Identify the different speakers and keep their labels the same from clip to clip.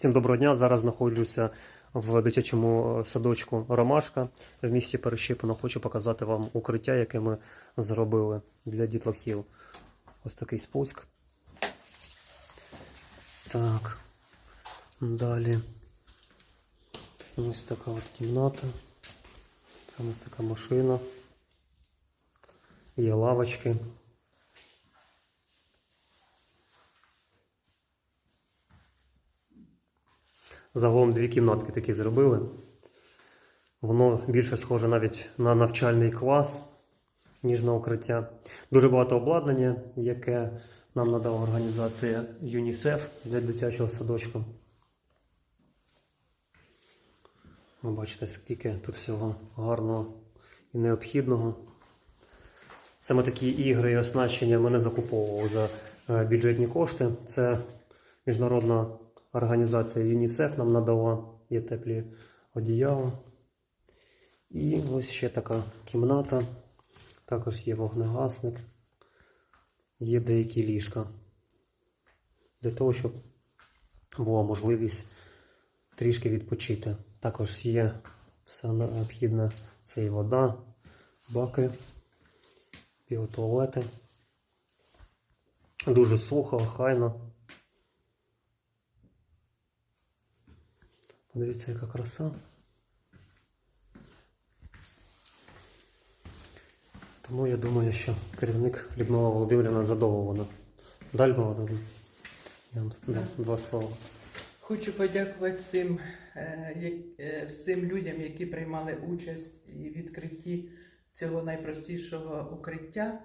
Speaker 1: Всім доброго дня. Зараз знаходжуся в дитячому е, садочку Ромашка в місті Перещепино. Хочу показати вам укриття, яке ми зробили для дітлахів. Ось такий спуск. Так. Далі. Ось така от кімната. Це ось така машина. Є лавочки. Загалом дві кімнатки такі зробили. Воно більше схоже навіть на навчальний клас, ніж на укриття. Дуже багато обладнання, яке нам надала організація ЮНІСЕФ для дитячого садочку. Ви бачите, скільки тут всього гарного і необхідного. Саме такі ігри і оснащення ми не закуповували за е, бюджетні кошти. Це міжнародна організація ЮНІСЕФ нам надала є теплі одіяла. І ось ще така кімната. Також є вогнегасник, є деякі ліжка. Для того, щоб була можливість трішки відпочити. Також є все необхідне. Це і вода, баки, біотуалети. Дуже сухо, охайно. Подивіться, яка краса. Тому я думаю, що керівник Людмила Володимирівна задоволена. Далі Володимирівна, я вам дам два слова.
Speaker 2: Хочу подякувати всім, е, е, всім людям, які приймали участь і відкритті цього найпростішого укриття.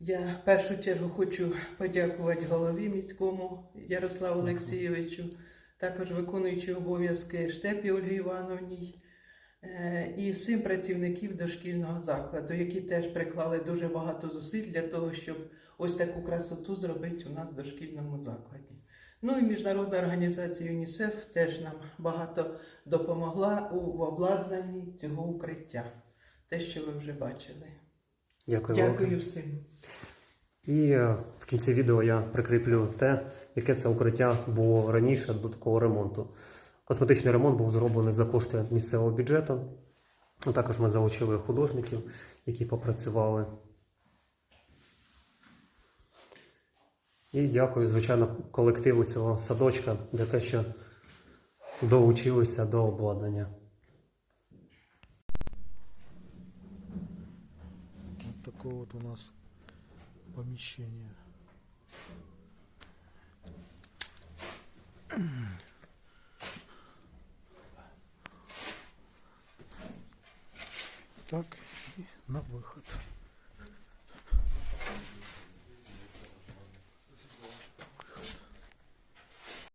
Speaker 2: Я в першу чергу хочу подякувати голові міському Ярославу Олексійовичу, також виконуючи обов'язки Штепі Ольгі Івановній е, і всім працівників дошкільного закладу, які теж приклали дуже багато зусиль для того, щоб ось таку красоту зробити у нас в дошкільному закладі. Ну і міжнародна організація ЮНІСЕФ теж нам багато допомогла у обладнанні цього укриття. Те, що ви вже бачили.
Speaker 1: Дякую.
Speaker 2: Дякую всім.
Speaker 1: І е, в кінці відео я прикріплю те, яке це укриття було раніше до такого ремонту. Косметичний ремонт був зроблений за кошти місцевого бюджету. Також ми залучили художників, які попрацювали. І дякую, звичайно, колективу цього садочка за те, що долучилися до обладнання.
Speaker 3: Такое вот у нас помещение. Так, и на выход.